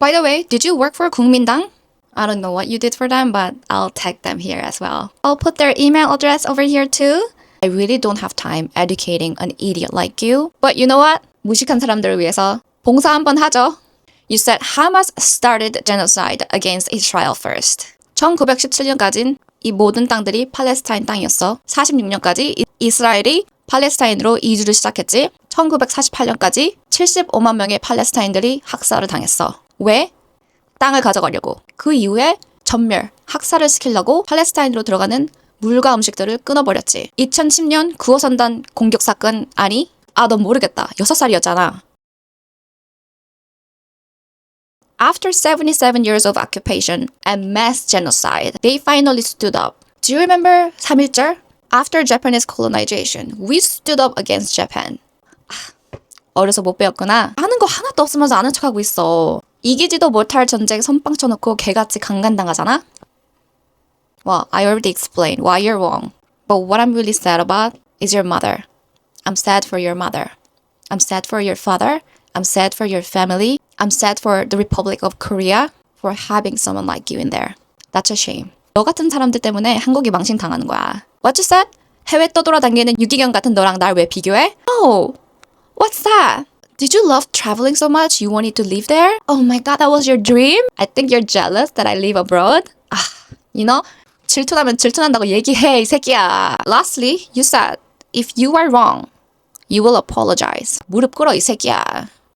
By the way, did you work for 국민당? I don't know what you did for them, but I'll tag them here as well. I'll put their email address over here too. I really don't have time educating an idiot like you. But you know what? 무식한 사람들을 위해서 봉사 한번 하죠. You said Hamas started genocide against Israel first. 1917년까진 이 모든 땅들이 팔레스타인 땅이었어. 46년까지 이스라엘이 팔레스타인으로 이주를 시작했지. 1948년까지 75만 명의 팔레스타인들이 학살을 당했어. 왜? 땅을 가져가려고. 그 이후에 전멸, 학살을 시키려고 팔레스타인으로 들어가는 물과 음식들을 끊어버렸지. 2010년 9호 선단 공격 사건 아니? 아, 넌 모르겠다. 6살이었잖아. After 77 years of occupation and mass genocide, they finally stood up. Do you remember 3.1절? After Japanese colonization, we stood up against Japan. 아, 어려서 못 배웠구나. 하는 거 하나도 없으면서 아는 척하고 있어. 이기지도 못할 전쟁 선빵 쳐놓고 개같이 강간당하잖아? Well, I already explained why you're wrong. But what I'm really sad about is your mother. I'm sad for your mother. I'm sad for your father. I'm sad for your family. I'm sad for the Republic of Korea for having someone like you in there. That's a shame. 너 같은 사람들 때문에 한국이 망신당하는 거야. What you said? 해외 떠돌아다니는 유기견 같은 너랑 날 왜 비교해? Oh, what's that? Did you love traveling so much you wanted to live there? Oh my god, that was your dream? I think you're jealous that I live abroad. 아, you know, 질투나면 질투난다고 얘기해, 이 새끼야. Lastly, you said, if you are wrong, you will apologize. 무릎 꿇어, 이 새끼야.